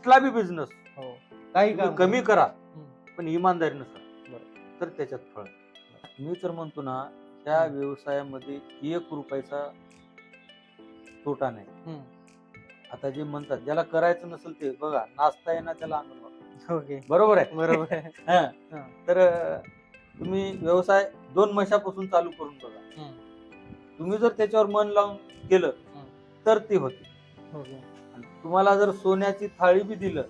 कुठला बी बिझनेस हो काही काम कमी करा. पण इमानदारीनं करा बरं. तर त्याच्यात फळ मी तर म्हणतो ना त्या. व्यवसायामध्ये एक रुपयाचा तोटा नाही. आता जे म्हणतात ज्याला करायचं नसेल ते बघा नाचता येणार त्याला अंगण बरोबर आहे बरोबर आहे हा. हा. तर तुम्ही व्यवसाय दोन वर्षापासून चालू करून बघा. तुम्ही जर त्याच्यावर मन लावून केलं. तर ते होते ओके आणि तुम्हाला जर सोन्याची थाळी बी दिलं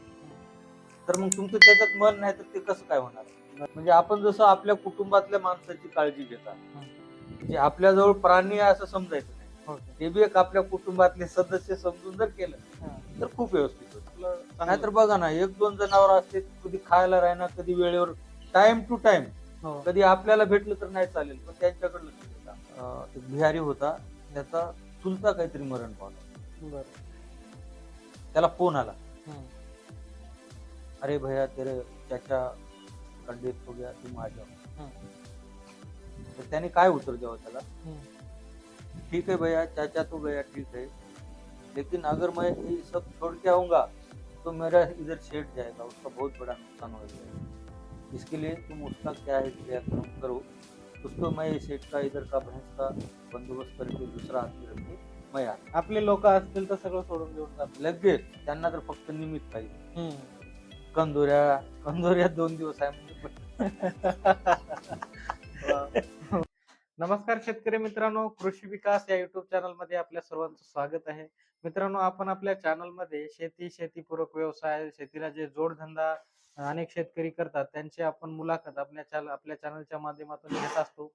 तर मग तुमचं त्याच्यात मन नाही तर ते कसं काय होणार म्हणजे आपण जसं आपल्या कुटुंबातल्या माणसाची काळजी घेतात जे आपल्याजवळ प्राणी आहे असं समजायचं नाही ओके ते बी एक आपल्या कुटुंबातले सदस्य समजून जर केलं हा. तर खूप व्यवस्थित होतं. नाहीतर बघा ना एक दोन जनावर असते कधी खायला राहणार कधी वेळेवर टाइम टू टाइम हो. कधी आपल्याला भेटलं तर नाही चालेल पण त्यांच्याकडे लक्ष देता. अं, एक बिहारी होता त्याचा चुलता काहीतरी मरण पावला बरं त्याला फ़ोन आला हम्म. अरे भैया तेरे चाचा का डेथ हो गया आ जाओ हम्म. तर त्याने काय उत्तर द्यावं त्याला हम्म. ठीक है भैया चाचा तो गया ठीक है लेकिन अगर मैं ये सब छोड़ के आऊँगा तो मेरा इधर सेट जाएगा उसका बहुत बड़ा नुकसान हो जाएगा इसके लिए तुम उसका क्या है क्रियाक्रम करो उसको मैं ये सेट का इधर का भैंस का बंदोबस्त करके दूसरा आदमी रख आपले लोक असतील तर सगळं सोडून देऊन जातात लगेच. त्यांना तर फक्त निमित्त पाहिजे. हम्म. कंदोऱ्या कंदोऱ्या दोन दिवस आहे म्हणजे नमस्कार शेतकरी मित्रांनो. कृषी विकास या युट्यूब चॅनलमध्ये आपल्या सर्वांचं स्वागत आहे. मित्रांनो आपण आपल्या चॅनलमध्ये शेती शेतीपूरक व्यवसाय शेतीला जे जोडधंदा अनेक शेतकरी करतात. त्यांची आपण मुलाखत आपल्या चॅनल आपल्या चॅनलच्या माध्यमातून घेत असतो.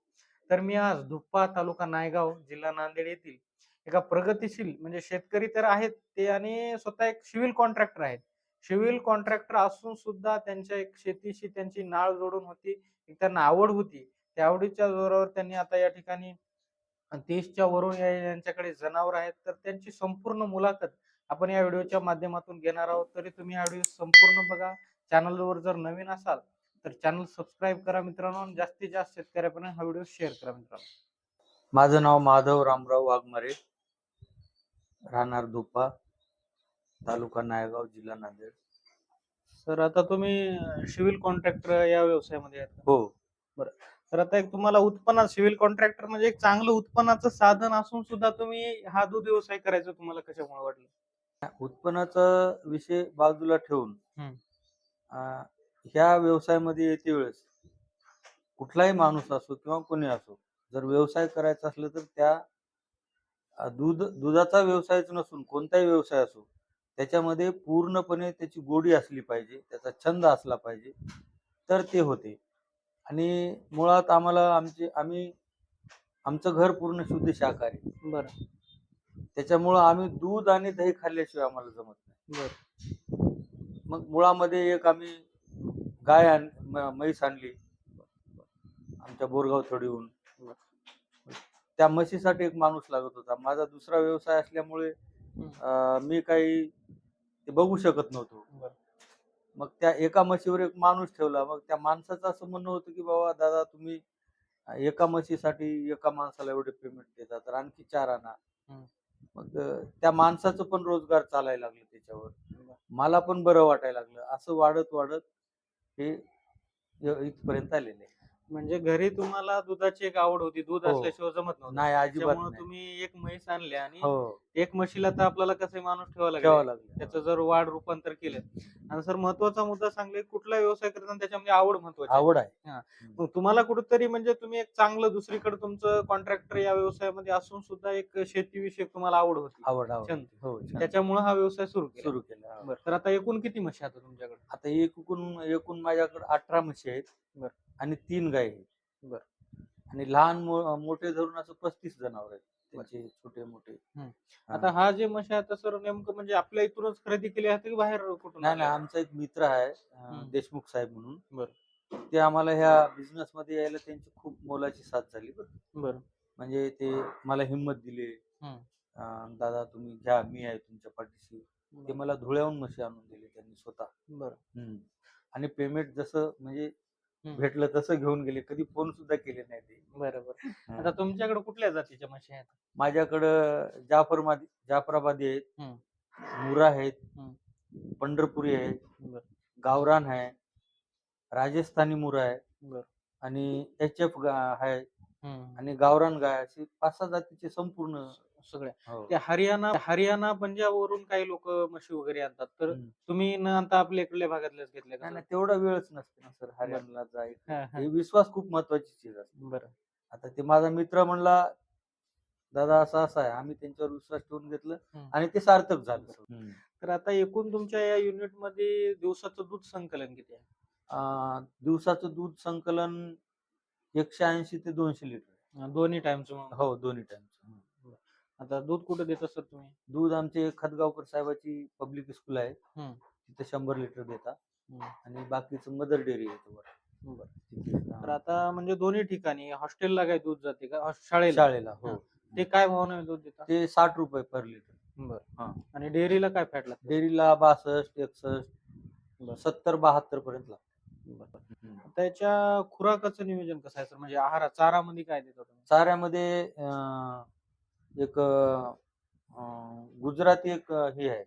तर मी आज धुप्पा तालुका नायगाव जिल्हा नांदेड येथील एका प्रगतीशील म्हणजे शेतकरी तर आहेत ते आणि स्वतः एक सिव्हिल कॉन्ट्रॅक्टर आहेत. सिव्हिल कॉन्ट्रॅक्टर असून सुद्धा त्यांच्या एक शेतीशी त्यांची नाळ जोडून होती एक त्यांना आवड होती. त्या आवडीच्या जोरावर त्यांनी आता या ठिकाणी तीसच्या वरून या- यांच्याकडे जनावर आहेत. तर त्यांची संपूर्ण मुलाखत आपण या व्हिडिओच्या माध्यमातून घेणार आहोत. तरी तुम्ही हा व्हिडिओ संपूर्ण बघा. चॅनलवर जर नवीन असाल तर चॅनल सबस्क्राईब करा मित्रांनो आणि जास्तीत जास्त शेतकऱ्यापर्यंत हा व्हिडिओ शेअर करा मित्रांनो. माझं नाव माधव रामराव वाघमारे. राहणार धुप्पा तालुका नायगाव जिल्हा नांदेड सर आता तुम्ही सिव्हिल कॉन्ट्रॅक्टर या व्यवसायामध्ये आहेत का? हो तर आता एक तुम्हाला उत्पन्न सिव्हिल कॉन्ट्रॅक्टर म्हणजे एक चांगलं उत्पन्नाचं साधन असून सुद्धा तुम्ही हा दूध व्यवसाय करायचा तुम्हाला कशामुळे वाटलं उत्पन्नाचा विषय बाजूला ठेवून हम्म. अं, ह्या व्यवसायामध्ये येते वेळेस कुठलाही माणूस असो किंवा कोणी असो जर व्यवसाय करायचा असलं तर त्या दूध दुधाचा व्यवसायच नसून कोणताही व्यवसाय असो त्याच्यामध्ये पूर्णपणे त्याची गोडी असली पाहिजे त्याचा छंद असला पाहिजे तर ते होते. आणि मुळात आम्हाला आमचे आम्ही आमचं घर पूर्ण शुद्ध शाकाहारी. बरं. त्याच्यामुळं आम्ही दूध आणि दही खाल्ल्याशिवाय आम्हाला जमत नाही. बरं. मग मुळामध्ये एक आम्ही गाय आण म्हैस आणली. आमच्या बोरगाव थोडीहून. त्या म्हशीसाठी एक माणूस लागत होता. माझा दुसरा व्यवसाय असल्यामुळे अं, मी काही ते बघू शकत नव्हतो. बरं. मग त्या एका म्हशीवर एक माणूस ठेवला. मग त्या माणसाचं असं म्हणणं होतं की बाबा दादा तुम्ही एका म्हशीसाठी एका माणसाला एवढे पेमेंट देता तर आणखी चार आणा. हम्म. मग अं, त्या माणसाचं पण रोजगार चालायला लागलं त्याच्यावर. मला पण बरं वाटायला लागलं. असं वाढत वाढत हे इ- इथपर्यंत आलेले आहे. म्हणजे घरी तुम्हाला दुधाची एक आवड होती दूध हो. असल्याशिवाय जमत नव्हतं नाही अजिबात त्यामुळे नाही. तुम्ही एक म्हैस आणली आणि हो एक म्हशीला तर आपल्याला कसं माणूस ठेवावा ठेवावं लागेल लागलं त्याचं जर वाढ रूपांतर केलं आणि सर महत्त्वाचा मुद्दा सांगले कुठला व्यवसाय करताना त्याच्यामध्ये आवड महत्वाची आहे. आवड आहे मग तुम्हाला कुठेतरी म्हणजे तुम्ही एक चांगलं दुसरीकडे तुमचं कॉन्ट्रॅक्टर या व्यवसायामध्ये असून सुद्धा एक शेतीविषयक तुम्हाला आवड होती आवड आवड छंद. हो. त्याच्यामुळे हा व्यवसाय सुरू केला सुरू केलं हा. बरं तर आता एकूण किती म्हशी आता तुमच्याकडे आता एकूण एकूण माझ्याकडे अठरा म्हशी आहेत बरं. आणि तीन गाय आहेत बरं. आणि लहान मोठे धरून असं पस्तीस जनावर आहेत त्यांचे छोटे मोठे. आता हा जे म्हशी आहे तर सर नेमकं म्हणजे आपल्या इथूनच खरेदी केली आहे की बाहेर कुठून नाही नाही? आमचा एक मित्र आहे. देशमुख साहेब म्हणून बरं. ते आम्हाला ह्या बिझनेस मध्ये यायला त्यांची खूप मोलाची साथ झाली बरं बरं म्हणजे ते मला हिंमत दिली दादा तुम्ही घ्या मी आहे तुमच्या पाठीशी ते मला धुळ्याहून म्हशी आणून दिले त्यांनी स्वतः बरं. आणि पेमेंट जसं म्हणजे. भेटलं तसं घेऊन गेले. कधी फोन सुद्धा केले नाही ते. बरोबर. हा. आता तुमच्याकडे कुठल्या जातीच्या म्हशी आहेत? माझ्याकडं जाफरमादी जाफराबादी आहेत. हम्म. मुरा आहेत. हम्म. पंढरपुरी आहे. बर. गावरान आहे. राजस्थानी मुरा आहे. बर. आणि एच एफ आहे. हम्म. आणि गावरान गाय अशी पाच सहा जातीचे संपूर्ण सगळ्या. हो. ते हरियाणा हरियाणा पंजाब वरून काही लोक म्हशी वगैरे आणतात. तर हम्म. तुम्ही न आणता आपल्या इकडल्या भागातल्याच घेतल्या नाही का नाही, तेवढा वेळच नसते ना सर हरियाणाला जायचं. हा, हा. हे विश्वास खूप महत्वाची चीज असते. बरं. आता ते माझा मित्र म्हणला दादा असं असं आहे. आम्ही त्यांच्यावर विश्वास ठेवून घेतलं हम्म. आणि ते सार्थक झालं. तर आता एकूण तुमच्या या युनिटमध्ये दिवसाचं दूध संकलन किती आहे? अं, दिवसाचं दूध संकलन एकशे ऐंशी ते दोनशे लिटर अं, दोन्ही टाइमचं हो दोन्ही टाइम आता दूध कुठं देता सर तुम्ही दूध आमचे खतगावकर साहेबाची पब्लिक स्कूल आहे हम्म. तिथे शंभर लिटर देतात हम्म. आणि बाकीचं मदर डेअरी येतो वर. बरं. तिथे, तर. आता म्हणजे दोन्ही ठिकाणी हॉस्टेलला काय दूध जाते का हॉस- शाळेला शाळेला हो. ते काय भावाने दूध देता ते साठ रुपये पर लिटर बरं हा. आणि डेअरीला काय फॅट लागते डेअरीला बासष्ट एकसष्ट बरं. सत्तर बहात्तर पर्यंत लागतं. हम्म. त्याच्या खुराकाचं नियोजन कसं आहे सर म्हणजे आहार चारामध्ये काय देता तुम्ही चाऱ्यामध्ये अं, एक गुजराती एक हे आहे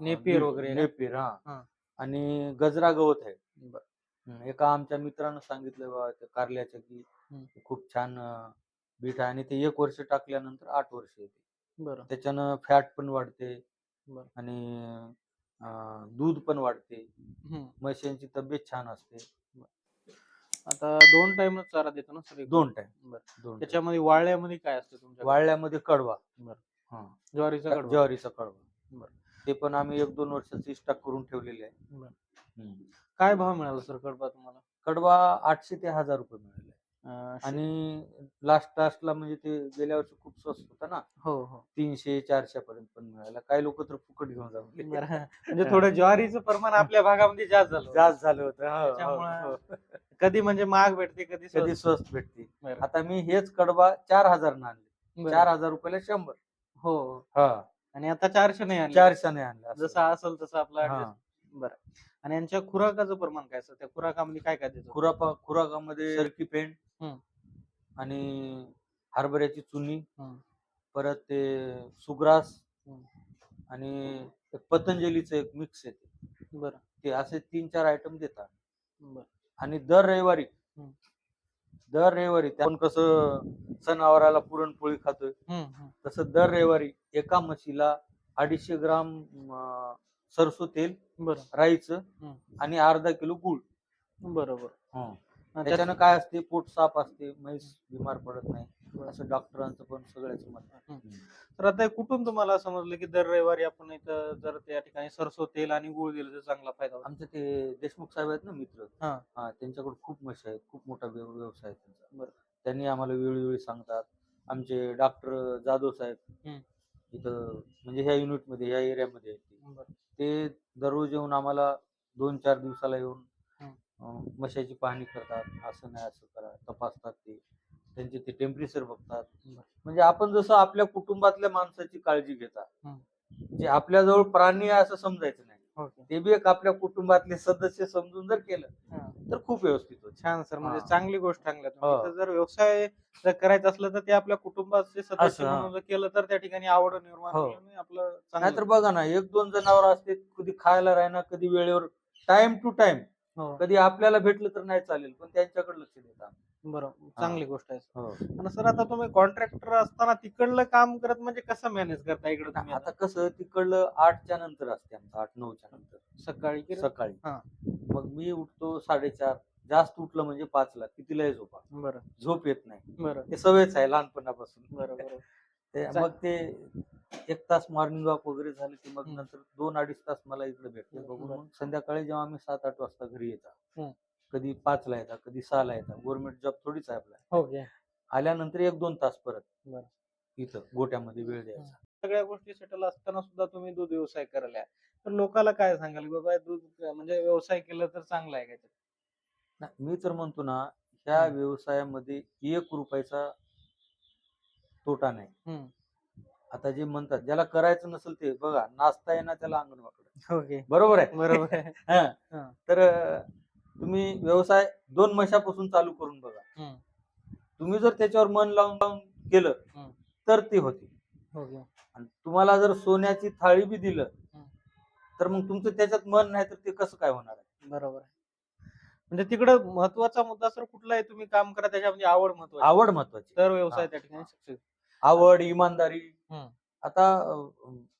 नेपियर वगैरे का? नेपियर हा. आणि गजरा गवत आहे एका आमच्या मित्रानं सांगितलं बा त्या कारल्याचं की. खूप छान बीट आहे आणि ते एक वर्ष टाकल्यानंतर आठ वर्ष येते बरं त्याच्यानं फॅट पण वाढते. आणि दूध पण वाढते. म्हशींची तब्येत छान असते आता दोन टाइमच चारा देतो ना सर दोन टाइम बरं दोन time. त्याच्यामध्ये वाळल्यामध्ये काय असतं तुमच्या वाळल्यामध्ये कडवा बरं. हा ज्वारीचा कडबा? ज्वारीचा कडवा बरं. ते पण आम्ही एक दोन वर्षाची स्टॉक करून ठेवलेले आहे बरं. हम्म. काय भाव मिळाला सर कडबा तुम्हाला कडवा आठशे ते हजार रुपये मिळाले आणि लास्ट लास्टला म्हणजे ते गेल्या वर्षी खूप स्वस्त होता ना हो हो तीनशे चारशे पर्यंत पण मिळाला काही लोक तर फुकट घेऊन. बरं. म्हणजे थोडं ज्वारीचं प्रमाण आपल्या भागामध्ये जास्त झालं. जास्त झालं होतं हो, हो, हो. कधी म्हणजे महाग भेटते कधी कधी स्वस्त. भेटते. आता मी हेच कडवा चार हजार आणले बरं. चार हजार रुपयाला शंभर हो हा आणि आता चारशे नाही आणले. चारशेने आणले. जसं असेल तसं आपलं. बरं आणि यांच्या खुराकाचं प्रमाण काय सर त्या खुराकामध्ये काय काय देतो खुरापा खुराकामध्ये सरकी पेंट. आणि हरभऱ्याची चुनी. परत ते सुग्रास. आणि एक पतंजलीचं एक मिक्स येते बरं ते असे तीन चार आयटम देतात बरं आणि दर रविवारी. दर रविवारी ते आपण कसं सणावाराला पुरणपोळी खातोय हम्म. तसं दर रविवारी एका म्हशीला अडीचशे ग्राम अं, सरसो तेल बरं. राईचं. आणि अर्धा किलो गुळ. बरोबर. आणि त्याच्यानं काय असते पोट साफ असते म्हैस बिमार पडत नाही. असं डॉक्टरांचं पण सगळ्याच मत आहे. तर आता हे कुठून तुम्हाला समजलं की दर रविवारी आपण इथं जर त्या ठिकाणी सरसो तेल आणि गुळ दिलं तर चांगला फायदा होतो. आमचे ते देशमुख साहेब आहेत ना मित्र. हा. हा त्यांच्याकडे खूप म्हशी आहेत खूप मोठा व्यव- व्यवसाय आहे त्यांचा. बरं. त्यांनी आम्हाला वेळोवेळी सांगतात. आमचे डॉक्टर जाधव साहेब हम्म. इथं म्हणजे ह्या युनिटमध्ये ह्या एरियामध्ये ते. दररोज येऊन आम्हाला दोन चार दिवसाला येऊन. अं, म्हशीची पाहणी करतात असं नाही असं करा तपासतात ते त्यांचे ते टेम्परेचर बघतात बरं. म्हणजे आपण जसं आपल्या कुटुंबातल्या माणसाची काळजी घेतात. जे आपल्याजवळ प्राणी आहे असं समजायचं नाही. ते बी एक आपल्या कुटुंबातले सदस्य समजून जर केलं हा. तर खूप व्यवस्थित होत छान सर म्हणजे हा. चांगली गोष्ट सांगल्या तुम्ही हो. तर जर व्यवसाय जर करायचा असलं तर ते आपल्या कुटुंबाचे सदस्य असं, हा. म्हणून जर केलं तर त्या ठिकाणी आवड निर्माण हो. आपलं नाहीतर चांगलं बघा ना एक दोन जनावर असते कधी खायला राहणार कधी वेळेवर टाइम टू टाइम हो. कधी आपल्याला भेटलं तर नाही चालेल पण त्यांच्याकडे लक्ष देतात बरं चांगली गोष्ट आहे. हो. आणि सर आता तुम्ही कॉन्ट्रॅक्टर असताना तिकडलं काम करत म्हणजे कसं मॅनेज करता इकडे तुम्ही आता? कसं तिकडलं आठच्या नंतर असते आमचं आठ नऊच्या नंतर. सकाळी की सकाळी. हा. मग मी उठतो साडेचार जास्त उठलं म्हणजे पाचला कितीलाही झोपा. बरं. झोप येत नाही. बरं. ते सवयच आहे लहानपणापासून. बरं बरं. ते चा- मग ते एक तास मॉर्निंग वॉक वगैरे झाले की मग हम्म. नंतर दोन अडीच तास मला इकडे भेटते. बरं. बघून मग संध्याकाळी जेव्हा आम्ही सात आठ वाजता घरी हम्म. कधी पाचला येतात कधी सहाला येतात गव्हर्नमेंट जॉब थोडीच आहे आपला ओके आल्यानंतर एक दोन तास परत बरं. इथं गोट्यामध्ये वेळ द्यायचा सगळ्या गोष्टी सेटल असताना सुद्धा तुम्ही दूध व्यवसाय करल्या तर लोकांना काय सांगाल की बाबा दूध म्हणजे व्यवसाय केलं तर चांगला आहे का ते? नाही, मी तर म्हणतो ना ह्या हम्म. व्यवसायामध्ये एक रुपयाचा तोटा नाही. आता जे म्हणतात ज्याला करायचं नसेल ते बघा नाचता येणार त्याला अंगण वाकडं ओके बरोबर आहे बरोबर आहे हा. हा. तर अं, तुम्ही व्यवसाय दोन म्हशापासून चालू करून बघा. तुम्ही जर त्याच्यावर मन लावून लावून केलं. तर ते होते. ओके आणि तुम्हाला जर सोन्याची थाळी बी दिलं. तर मग तुमचं त्याच्यात मन नाही तर ते कसं काय होणार आहे? बरोबर आहे. म्हणजे तिकडं महत्त्वाचा मुद्दा सर कुठला आहे तुम्ही काम करा त्याच्यामध्ये आवड महत्वाची. आवड महत्वाची. तर व्यवसाय हा. त्या ठिकाणी आवड इमानदारी. आता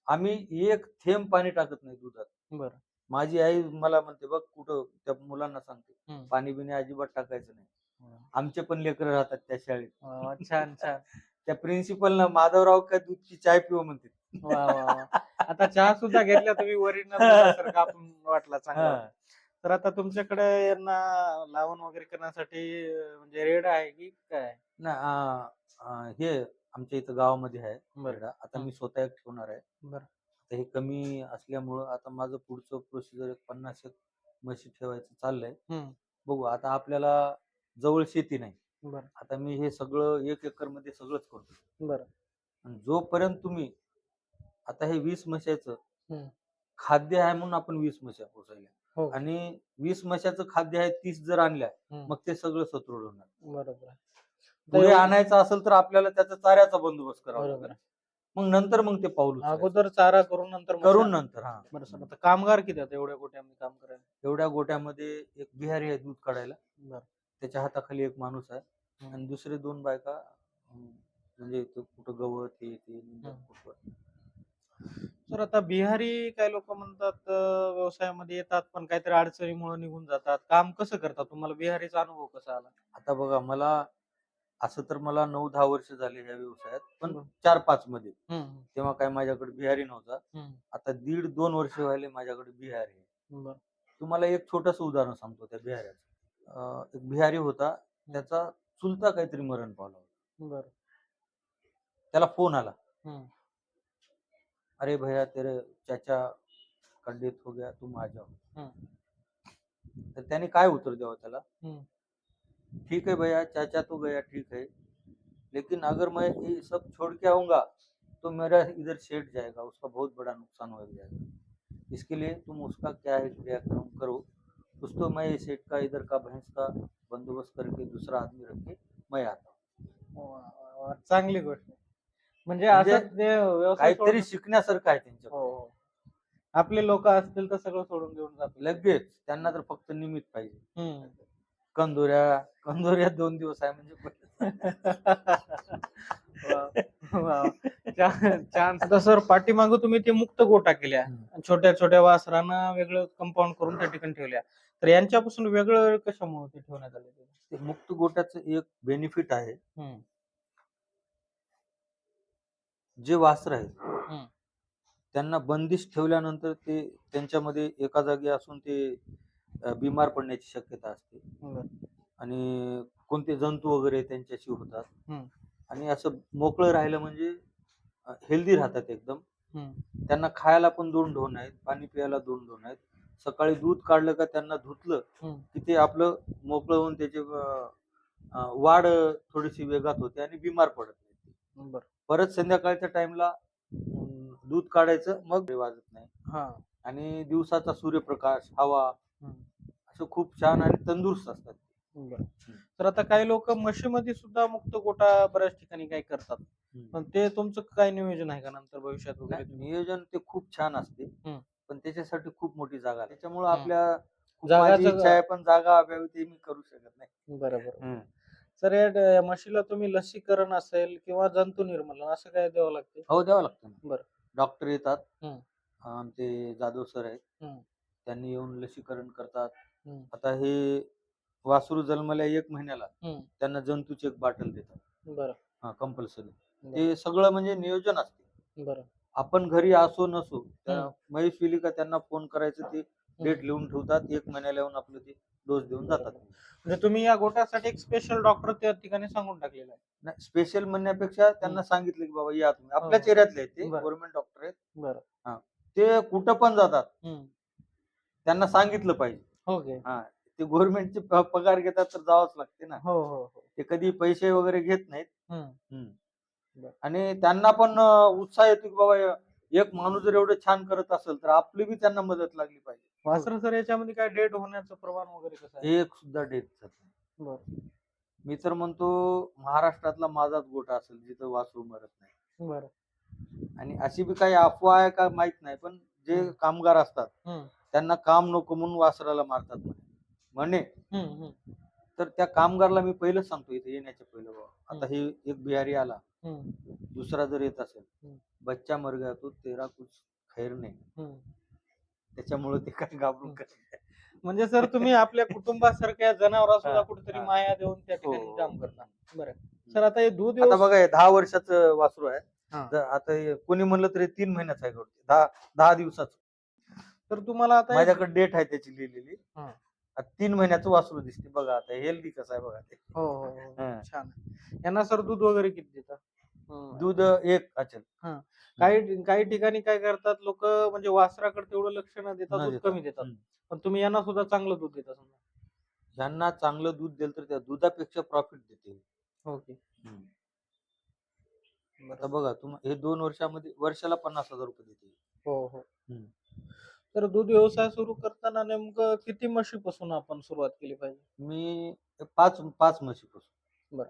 आम्ही एक थेंब पाणी टाकत नाही दुधात. बरं. माझी आई मला म्हणते बघ कुठं त्या मुलांना सांगते हम्म. पाणी बिणी अजिबात टाकायचं नाही. आमचे पण लेकर राहतात त्या शाळेत. वा, छान छान. त्या प्रिन्सिपलनं माधवराव काय दूधची चाय पिऊ म्हणते. वा वा वा. आता चहा सुद्धा घेतला तुम्ही ओरिजिनल आपण वाटला चांगला. तर आता तुमच्याकडे यांना लावण वगैरे करण्यासाठी अं, म्हणजे रेड आहे की काय? ना हे आमच्या इथं गावामध्ये आहे बरं. रेडा. आता. मी स्वतः एक ठेवणार आहे. बरं. हे कमी असल्यामुळं आता माझं पुढचं प्रोसिजर एक पन्नास एक म्हशी ठेवायचं चाललंय. हम्म. बघू आता आपल्याला जवळ शेती नाही. बरं. आता मी हे सगळं एक एकरमध्ये सगळंच करतो. बरं. आणि जोपर्यंत तुम्ही आता हे वीस म्हशाचं हम्म. खाद्य आहे म्हणून आपण वीस म्हशा पोचायल्या हो. आणि वीस म्हशाचं खाद्य आहे तीस जर आणल्या हम्म. मग ते सगळं सदृढ होणार. बरोबर आहे. पुढे आणायचं असेल तर आपल्याला त्याचा चाऱ्याचा बंदोबस्त करावा बरोबर लागेल मग नंतर मग ते पाऊल उचलायचं. अगोदर चारा करून नंतर मग करून नंतर हा. बरं सर आता कामगार किती आहेत? एवढ्या गोट्यामध्ये काम करायला. एवढ्या गोट्यामध्ये एक बिहारी आहे दूध काढायला. बरं. त्याच्या हाताखाली एक माणूस आहे. आणि दुसरे दोन बायका अं, म्हणजे ते कुठं गवत हे ते हम्म. कुठं. तर आता बिहारी काय लोक म्हणतात अं, व्यवसायामध्ये येतात पण काहीतरी अडचणीमुळे निघून जातात. काम कसं करतात तुम्हाला बिहारीचा अनुभव कसा आला? आता बघा मला असं तर मला नऊ दहा वर्ष झाले या व्यवसायात पण. चार पाच मध्ये. हम्म, तेव्हा काय माझ्याकडे बिहारी नव्हता. हम्म, आता दीड दोन वर्ष व्हायले माझ्याकडे बिहारी आहे. बरं. तुम्हाला एक छोटस उदाहरण सांगतो त्या बिहाऱ्याचं. अं, एक बिहारी होता त्याचा चुलता काहीतरी मरण पावला होता. बरं. त्याला फोन आला. हम्म, अरे भैया तेरे चाचा का डेथ हो गया? तुम आ जाओ हम्म, तर त्याने काय उत्तर द्यावं त्याला? हम्म, ठीक है भैया चाचा तो गया ठीक है लेकिन अगर मैं ये सब छोड़ के आऊँगा तो मेरा इधर सेट जाएगा उसका बहुत बड़ा नुकसान हो जाएगा इसके लिए तुम उसका क्या है क्रियाक्रम करो कुछ तो मैं ये सेट का इधर का भैंस का बंदोबस्त करके दूसरा आदमी रख के मैं आता हूँ. चांगली गोष्ट. म्हणजे असं काहीतरी शिकण्यासारखं आहे त्यांच्या. आपले लोक असतील तर सगळं सोडून देऊन जातात लगेच त्यांना तर फक्त निमित्त पाहिजे हम्म. कंदोऱ्या कंदोऱ्या दोन दिवस आहे म्हणजे. आता सर पाठीमागं तुम्ही ते मुक्त गोटा केल्या. छोट्या छोट्या वासरांना वेगळं कंपाऊंड करून त्या ठिकाणी ठेवल्या तर यांच्यापासून वेगळं कशामुळे ते ठेवण्यात आले ते? मुक्त गोट्याचं एक बेनिफिट आहे हम्म, जे वासर आहेत हम्म. त्यांना बंदिश ठेवल्यानंतर ते त्यांच्यामध्ये एका जागी असून ते बिमार पडण्याची शक्यता असते. आणि कोणते जंतू वगैरे त्यांच्याशी होतात. आणि असं मोकळं राहिलं म्हणजे हेल्दी राहतात एकदम. त्यांना खायला पण दोन ढोण आहेत पाणी प्यायला दोन ढोण आहेत सकाळी दूध काढलं का त्यांना धुतलं. की ते आपलं मोकळं होऊन त्याचे वाढ थोडीशी वेगात होते आणि बिमार पडत नाही. परत संध्याकाळच्या टाइमला दूध काढायचं मग वाजत नाही हा. आणि दिवसाचा सूर्यप्रकाश हवा असं खूप छान आणि तंदुरुस्त असतात बरं. तर आता काही लोक म्हशीमध्ये सुद्धा मुक्त गोटा बऱ्याच ठिकाणी काही करतात पण ते तुमचं काय नियोजन आहे का नंतर भविष्यात वगैरे नाही, नियोजन ते खूप छान असते हम्म. पण त्याच्यासाठी खूप मोठी जागा आहे. त्याच्यामुळे हम्म. आपल्या खूप जागाचं- माझी इच्छा आहे पण जागा अभावी ते मी करू शकत नाही बरोबर तर या ड- या म्हशीला तुम्ही लसीकरण असेल किंवा जंतू निर्मूलन असं काय द्यावं लागते हो द्यावं लागतं ना. बरं. डॉक्टर येतात हम्म. आमचे जाधव सर आहेत हम्म. त्यांनी येऊन लसीकरण करतात हम्म. आता हे वासरू जन्मल्या एक महिन्याला हम्म. त्यांना जंतूची एक बाटल देतात बरं कंपल्सरी. ते सगळं म्हणजे नियोजन असते बरं आपण घरी असो नसो त्या हम्म. म्हैस विली का त्यांना फोन करायचं ते डेट लिहून ठेवतात एक महिन्याला येऊन आपलं ते डोस देऊन जातात म्हणजे तुम्ही या गोट्यासाठी एक स्पेशल डॉक्टर त्या ठिकाणी सांगून टाकलेला आहे स्पेशल म्हणण्यापेक्षा त्यांना. सांगितलं की बाबा या तुम्ही आपल्या. चेहऱ्यातले आहेत ते बरं. गव्हर्नमेंट डॉक्टर आहेत बरं ते कुठं पण जातात हम्म. त्यांना सांगितलं पाहिजे ओके ते गव्हर्नमेंटचे पगार घेतात तर जावंच लागते ना हो हो हो ते कधी पैसे वगैरे घेत नाहीत हम्म. हम्म. बरं. आणि त्यांना पण अं, उत्साह येतो की बाबा एक माणूस जर एवढं छान करत असेल तर आपली बी त्यांना मदत लागली पाहिजे वासर सर याच्यामध्ये काय डेट होण्याचं प्रमाण वगैरे कसं आहे एक सुद्धा डेट बरं मी तर म्हणतो महाराष्ट्रातला माझाच गोटा असेल जिथं वासरू मरत नाही बरं आणि अशी बी काही अफवा आहे का माहीत नाही पण जे. कामगार असतात हम्म. त्यांना काम नको म्हणून वासराला मारतात म्हणे. म्हणे तर त्या कामगारला मी पहिलं सांगतो इथे येण्याच्या पहिलं बाबा आता हे एक बिहारी आला. दुसरा जर येत असेल. बच्चा मर गया तो तेरा कुछ खैर नाही. त्याच्यामुळे ते काय घाबरून म्हणजे सर तुम्ही आपल्या कुटुंबासारख्या जनावरा सुद्धा कुठेतरी. माया देऊन त्या ठिकाणी हो. काम करता. बरं. सर आता हे दूध आता बघा हे दहा वर्षाचं वासरू आहे. आता कोणी म्हणलं तरी तीन महिन्याचं आहे. दहा दहा दिवसाचं. तर तुम्हाला आता माझ्याकडे डेट आहे त्याची लिहिलेली. हा. आता तीन महिन्याचं वासरू दिसते. बघा आता हेल्दी कसं आहे बघा ते. हो हो हो. हा. छान यांना सर दूध वगैरे किती देतात हम्म. दूध एक अचल. काही काही ठिकाणी काय करतात लोक म्हणजे वासराकडे तेवढं लक्ष न देता न दूध देता. कमी देतात. हम्म. पण तुम्ही यांना सुद्धा चांगलं दूध देता समजा. यांना चांगलं दूध दिलं तर त्या दुधापेक्षा प्रॉफिट देते ओके. आता बघा तुम हे दोन वर्षामध्ये वर्षाला पन्नास हजार रुपये देते हो हो. हम्म. तर दूध व्यवसाय सुरू करताना नेमकं किती म्हशीपासून आपण सुरुवात केली पाहिजे मी पाच पाच म्हशीपासून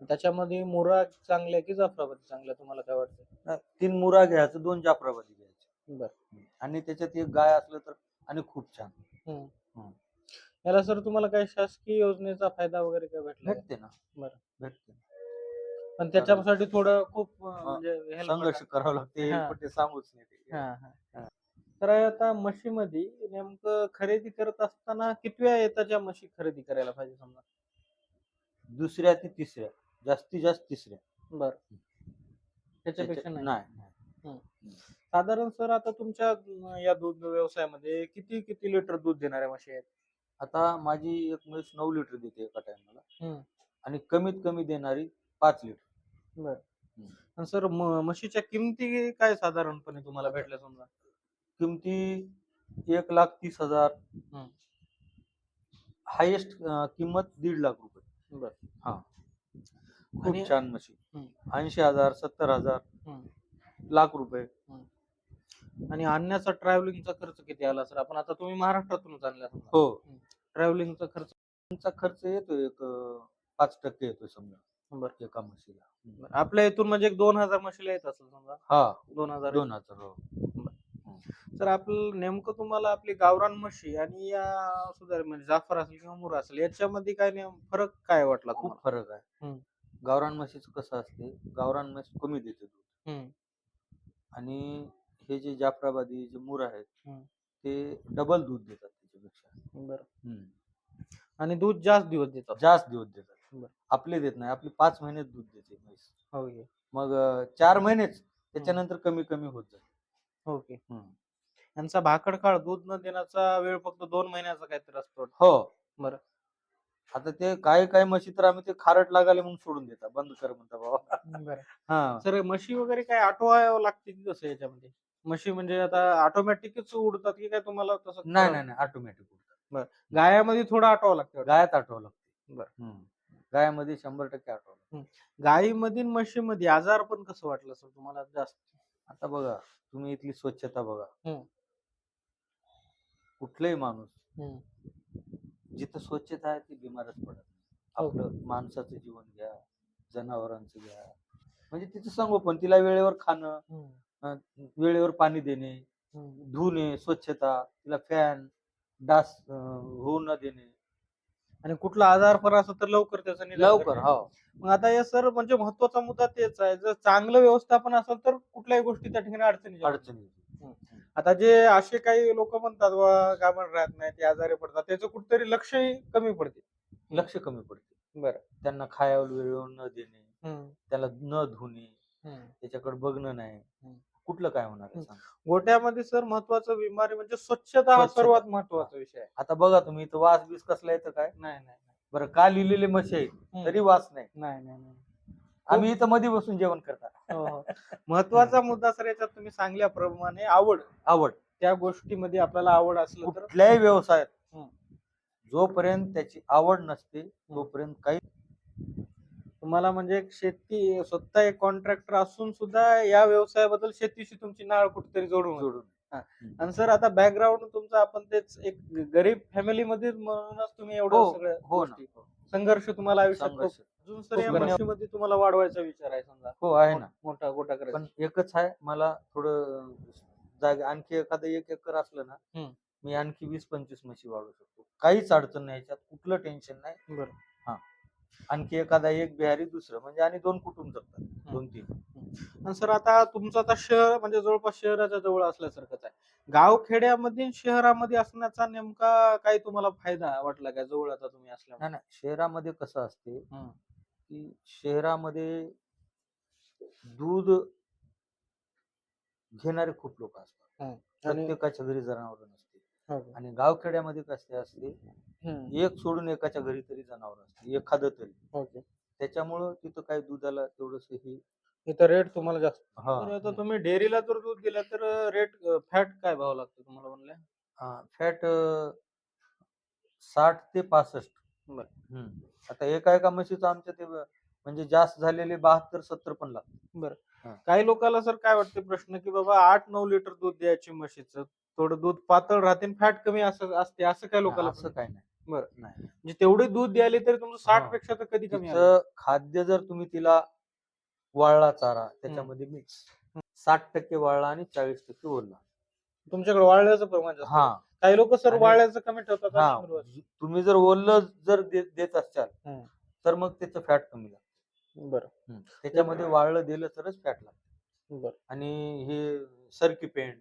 त्याच्यामध्ये मुरा चांगल्या की जाफराबादी चांगल्या तुम्हाला काय वाटतं तीन मुरा घ्यायचं दोन जाफराबादी घ्यायचे बरं आणि त्याच्यात एक गाय असलं तर आणि खूप छान हम्म. याला सर तुम्हाला काही शासकीय योजनेचा फायदा वगैरे काय भेटला का? भेटते ना बरं. भेटते पण त्याच्यासाठी थोडं खूप अं, म्हणजे help संघर्ष करावा लागते हा. पण ते सांगूच नाही ते. हा, हा. तर आता म्हशीमध्ये नेमकं खरेदी करत असताना कितव्या येताच्या म्हशी खरेदी करायला पाहिजे समजा? दुसऱ्या ते तिसऱ्या. जास्तीत जास्त तिसऱ्या. बर. त्याच्यापेक्षा त्याच्या- नाही. नाही साधारण सर आता तुमच्या अं, या दूध व्यवसायामध्ये किती किती लिटर दूध देणाऱ्या म्हशी आहेत? आता माझी एक म्हैस नऊ लिटर देते एका टायमाला. आणि कमीत कमी देणारी पाच लिटर. आणि सर म्हशीच्या किमती काय साधारणपणे तुम्हाला भेटल्या समजा? किमती एक लाख तीस हजार. हायेस्ट किंमत दीड लाख रुपये. बर. हा. खूप आणि- छान हम्म. ऐंशी हजार सत्तर हजार हम्म. लाख रुपये. आणि आणण्याचा ट्रॅव्हलिंगचा खर्च किती आला सर? आपण आता तुम्ही महाराष्ट्रातूनच आणल्या हो. ट्रॅव्हलिंगचा खर्च तुमचा खर्च येतो एक अं, पाच टक्के येतोय समजा. बरं. एका म्हशीला हम्म. आपल्या इथून म्हणजे एक दोन हजार म्हशीला येत असेल समजा. हा. दोन हजार दोन हजार हो. तर आपलं नेमकं तुम्हाला आपली गावरान म्हशी आणि या सुधार म्हणजे जाफर असेल किंवा मुरा असेल याच्यामध्ये काय नेम फरक काय वाटला खूप तुम्हाला? फरक आहे. हम्म. गावरान म्हशीचं कसं असते गावरान म्हैस कमी देते दूध. हम्म. आणि हे जे जाफराबादी जे मूर आहेत हम्म. ते डबल दूध देतात त्याच्यापेक्षा. बरं. हम्म. आणि दूध जास्त दिवस देतात? जास्त दूध देतात. बरं. आपले देत नाही आपली पाच महिन्यात दूध देते म्हैस. ओके मग अं, चार महिनेच त्याच्यानंतर कमी कमी होत जाते. ओके. यांचा भाकड काळ दूध न देण्याचा वेळ फक्त दोन महिन्याचा काहीतरी असतो. हो. बरं. आता ते काही काही म्हशी तर आम्ही ते खारट लागाले म्हणून सोडून देतात. बंद कर म्हणता बाबा हा. सर म्हशी वगैरे काय आठवावं लागते की कसं याच्यामध्ये? म्हशी म्हणजे आता ऑटोमॅटिकच उडतात की काय तुम्हाला तसं नाही नाही नाही. ऑटोमॅटिक गायामध्ये थोडं आठवावं लागतं. गायात आठवावं लागते. बरं. गायामध्ये शंभर टक्के आठवावं आणि म्हशीमध्ये आजार पण कसं वाटलं सर तुम्हाला जास्त? आता बघा तुम्ही इथली स्वच्छता बघा हम्म. कुठलाही माणूस हम्म. जिथं स्वच्छता आहे ती बिमारच पडत नाही. हो. आपलं माणसाचं जीवन घ्या जनावरांचं घ्या म्हणजे तिचं संगोपन तिला वेळेवर खाणं हम्म. अं, वेळेवर पाणी देणे हम्म. धुणे स्वच्छता तिला फॅन डास अं, होऊ न देणे आणि कुठला आजार पण असं तर लवकर त्याचं निदान लवकर करणे. हो. मग आता हे सर म्हणजे महत्त्वाचा मुद्दा तेच आहे. जर चांगलं व्यवस्थापन असेल तर कुठल्याही गोष्टी त्या ठिकाणी अडचणी येत नाही. अडचणी आता जे असे काही लोक म्हणतात वा गाभण राहत नाही ते आजारी पडतात. त्याचं कुठतरी लक्षही कमी पडते. लक्ष कमी पडते. बरं. त्यांना खायला वेळेवर न देणे त्याला न धुणे त्याच्याकडे बघणं नाही. हम्म. कुठलं काय होणार आहे सांगा? गोट्यामध्ये सर महत्वाचं बिमारी म्हणजे स्वच्छता हा स्वच्छता. सर्वात महत्त्वाचा विषय आहे. आता बघा तुम्ही इथं वास बीस कसला येतं काय? नाही नाही बरं का लिहिलेले म्हशी आहेत? नाही. तरी वास नाही. नाही नाही नाही. आम्ही इथं मध्ये बसून जेवण करता हो, हो. महत्त्वाचा मुद्दा सर याच्यात तुम्ही सांगल्याप्रमाणे आवड. आवड. त्या गोष्टीमध्ये आपल्याला आवड असलं तर. कुठल्याही व्यवसायात हम्म. जोपर्यंत त्याची आवड नसते तोपर्यंत काही तुम्हाला म्हणजे शेती स्वतः एक कॉन्ट्रॅक्टर असून सुद्धा या व्यवसायाबद्दल शेतीशी तुमची नाळ कुठेतरी जोडून. जोडून आणि सर आता बॅकग्राऊंड तुमचं आपण तेच एक गरीब फॅमिली मध्ये म्हणूनच तुम्ही एवढं हो, सगळं हो ना. गोष्टी- संघर्ष तुम्हाला आयुष्यात खूप- संघर्ष. अजून सर या तुम्हाला वाढवायचा विचार आहे समजा. हो आहे ना. मोठा गोटा करायचा. पण एकच आहे मला थोडं जागे आणखी एखादं एक एकर असलं ना हम्म. मी आणखी वीस पंचवीस म्हशी वाढवू शकतो. काहीच अडचण नाही याच्यात कुठलं टेन्शन नाही. बरं. आणखी एखादा एक बिहारी दुसरं म्हणजे आणि दोन कुटुंब जगतात दोन तीन. आणि सर आता तुमचं आता शहर म्हणजे जवळपास शहराच्या जवळ असल्यासारखंच आहे. गाव खेड्यामध्ये शहरामध्ये असण्याचा नेमका काही तुम्हाला फायदा वाटला का? जवळ आता तुम्ही असल्यामुळे? नाही शहरामध्ये कसं असते. की शहरामध्ये दूध घेणारे खूप लोक असतात. प्रत्येकाच्या घरी जनावर नसते. हो का? आणि गावखेड्यामध्ये कसे असते हम्म. एक सोडून एकाच्या घरी तरी जनावर असते एखादं तरी. ओके त्याच्यामुळं तिथं काही दुधाला तेवढंस हे इथं रेट तुम्हाला जास्त. हा. तर आता तुम्ही डेअरीला जर दूध दिलं तर रेट फॅट काय भाव लागतो तुम्हाला म्हणले फॅट साठ ते पासष्ट. बरं. हम्म. आता एका एका म्हशीचं आमच्या ते म्हणजे जास्त झालेले बहात्तर सत्तर पण लागतात काही लोकांना सर काय वाटते प्रश्न की बाबा आठ नऊ लिटर दूध द्यायची म्हशीचं थोडं दूध पातळ राहते फॅट कमी असं असते असं काय लोकांना असं काय नाही. बरं. नाही म्हणजे तेवढे दूध द्यायला तरी तुमचं साठ हा. पेक्षा तर कधी कमी आलं. तिचं खाद्य जर तुम्ही तिला वाळला चारा त्याच्यामध्ये मिक्स साठ टक्के वाळला आणि चाळीस टक्के ओरला तुमच्याकडे वाळल्याचं प्रमाण जास्त हा. काही लोक सर आणि- वाळल्याचं कमी ठेवतात हा आणि हिरवं. तुम्ही जर ओरलं जर दे- देत असाल हम्म. तर मग त्याचं फॅट कमी लागतं बरं हम्म. त्याच्यामध्ये वाळलं दिलं तरच फॅट लागतं बरं आणि हे सरकी पेंट.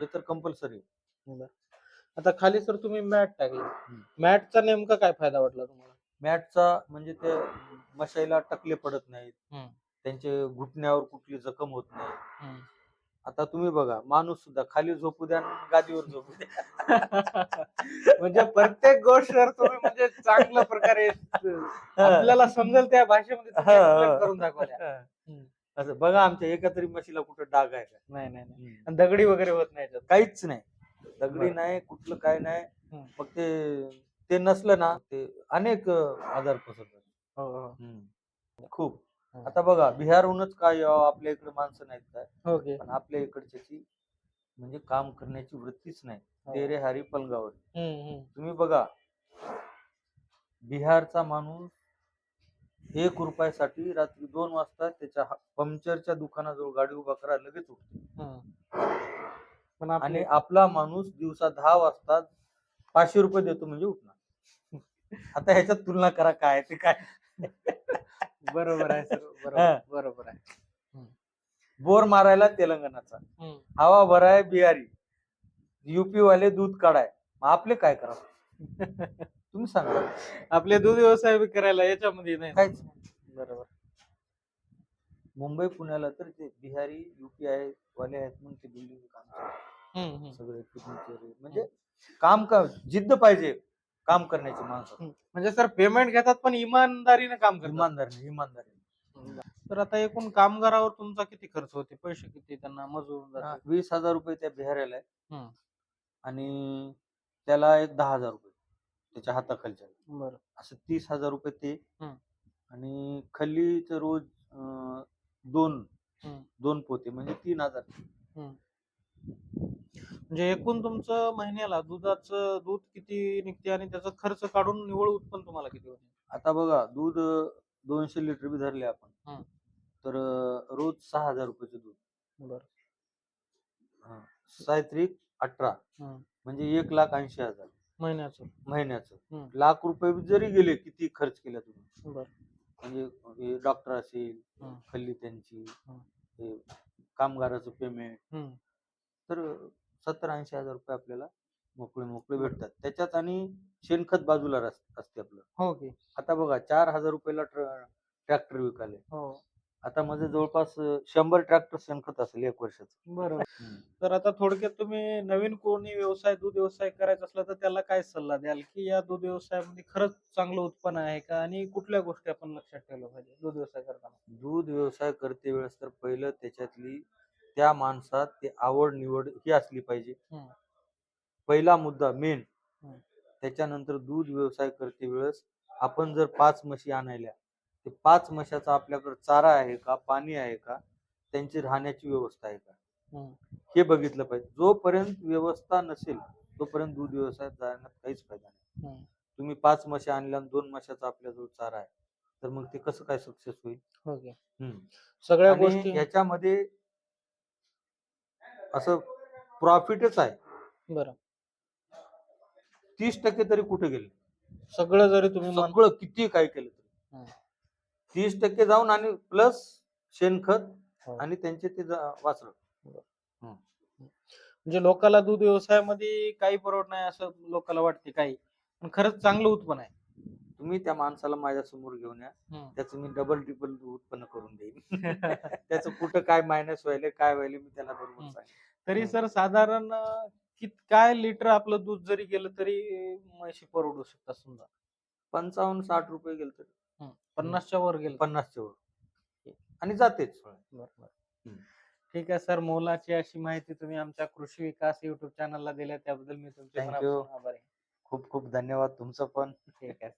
हे तर कंपल्सरी आता खाली सर तुम्ही मॅट टाकले. मॅटचा नेमका काय फायदा वाटला तुम्हाला? मॅटचा म्हणजे ते मशाईला टकले पडत नाहीत. त्यांचे घुटण्यावर कुठली जखम होत नाही. आता तुम्ही बघा माणूस सुद्धा खाली झोपू द्या गादीवर झोपू द्या. म्हणजे प्रत्येक गोष्ट सर तुम्ही म्हणजे चांगल्या प्रकारे आपल्याला समजेल त्या भाषेमध्ये. करून दाखवल्या. असं बघा आमच्या एका तरी म्हशीला कुठं डाग आहे का? नाही नाही दगडी वगैरे होत नाही. काहीच नाही. दगडी. नाही कुठलं काय नाही हम्म. मग ते ते नसलं ना ते अनेक अं, आजार पसरतात हो, हो. खूप हम्म. आता बघा बिहारहूनच काय यावं आपल्या इकडे माणसं नाहीत काय ओके पण आपल्या इकडच्याची म्हणजे काम करण्याची वृत्तीच नाही हो. तेरे हरी पलगावर हम्म, हम्म. तुम्ही बघा बिहारचा माणूस एक रुपयासाठी रात्री दोन वाजता त्याच्या हा- पंक्चरच्या दुकानाजवळ गाडी उभा करा लगेच उठतो हम्म. पण आणि आपले माणूस दिवसा दहा वाजता पाचशे रुपये देतो म्हणजे उठणार. आता ह्याच्यात तुलना करा काय ते काय. बरोबर आहे सर. बरोबर बरोबर आहे. बोर मारायला तेलंगणाचा. हवा भराय बिहारी. युपी वाले दूध काढाय. मग आपले काय करा तुम्ही सांगा. आपले दूध व्यवसाय करायला याच्यामध्ये नाही. काहीच बरोबर. मुंबई पुण्याला तर ते बिहारी युपी आहे वाले आहेत म्हणून ते बिल्डिंग काम. सगळे म्हणजे काम का जिद्द पाहिजे काम करण्याची माणसं म्हणजे सर पेमेंट घेतात पण इमानदारीने काम करतात. इमानदारीने इमानदारीने. तर आता एकूण कामगारावर तुमचा किती खर्च होते? पैसे किती त्यांना मजूर? वीस हजार रुपये त्या बिहाऱ्याला आहे. आणि त्याला एक दहा हजार रुपये त्याच्या हाताखालच्या. बरं. असं तीस हजार रुपये ते. आणि खल्लीचं रोज दोन. दोन पोते म्हणजे तीन हजार. म्हणजे एकूण तुमचं महिन्याला दुधाचं दूध किती निघते आणि त्याचा खर्च काढून निव्वळ उत्पन्न तुम्हाला किती होते? आता बघा दूध दोनशे लिटर बी धरले आपण. तर रोज सहा हजार रुपयाचं दूध. बरं. सायत्रिक अठरा. म्हणजे एक लाख ऐंशी हजार. महिन्याचं. महिन्याचं. लाख रुपये जरी गेले किती खर्च केला तुम्ही? म्हणजे डॉक्टर असेल. खल्ली त्यांची कामगाराचं पेमेंट. तर सत्तर ऐंशी हजार रुपये आपल्याला मोकळे मोकळे भेटतात. त्याच्यात आणि शेणखत बाजूला रास- असते आपलं. हो की. आता बघा चार हजार रुपयाला ट्रॅक्टर विकाले. हो. आता माझं जवळपास अं, शंभर ट्रॅक्टर शेणखत असेल एक वर्षाचं. बरोबर. तर आता थोडक्यात तुम्ही नवीन कोणी व्यवसाय दूध व्यवसाय करायचा असला तर त्याला काय सल्ला द्याल? की या दूध व्यवसायामध्ये खरंच चांगलं उत्पन्न आहे का? आणि कुठल्या गोष्टी आपण लक्षात ठेवल्या पाहिजे दूध व्यवसाय करताना? दूध व्यवसाय करते वेळेस तर पहिलं त्याच्यातली त्या माणसात ते आवड निवड ही असली पाहिजे हम्म. पहिला मुद्दा मेन हम्म. त्याच्यानंतर दूध व्यवसाय करते वेळेस आपण जर पाच म्हशी आणायल्या ते पाच म्हशाचा आपल्याकडे चारा आहे का पाणी आहे का त्यांची राहण्याची व्यवस्था आहे का हम्म. हे बघितलं पाहिजे जोपर्यंत व्यवस्था नसेल तोपर्यंत दूध व्यवसायात जाण्यात काहीच फायदा नाही हम्म. तुम्ही पाच म्हशी आणल्या आणि दोन म्हशाचा आपल्याजवळ चारा आहे तर मग ते कसं काय सक्सेस होईल हो की हम्म. सगळ्या आणि गोष्टी याच्यामध्ये असं प्रॉफिटच आहे. बरं. तीस टक्के तरी कुठे गेले? सगळं जरी तुम्ही सगळं किती काय केलं तरी. तीस टक्के जाऊन आणि प्लस शेणखत हो. आणि त्यांचे ते वाचलं म्हणजे लोकांना दूध व्यवसायामध्ये काही परवड नाही असं लोकांना वाटते काही. पण खरंच चांगलं उत्पन्न आहे. तुम्ही त्या माणसाला माझ्यासमोर घेऊन या. त्याचं मी डबल ट्रिपल उत्पन्न करून देईन त्याचं कुठं काय मायनस व्हायले काय व्हायले मी त्याला बरोबर. सांगेन तरी. सर साधारण कित काय लिटर आपलं दूध जरी गेलं तरी म्हशी परवडू शकतात समजा पंचावन्न साठ रुपये गेले तर. पन्नासच्या वर गेलं. पन्नासच्या वर आणि जातेच बरोबर. ठीक आहे सर मोलाची अशी माहिती तुम्ही आमच्या कृषी विकास युट्यूब चॅनलला दिल्या त्याबद्दल मी तुमचे. खूप खूप धन्यवाद तुमचं पण ठीक आहे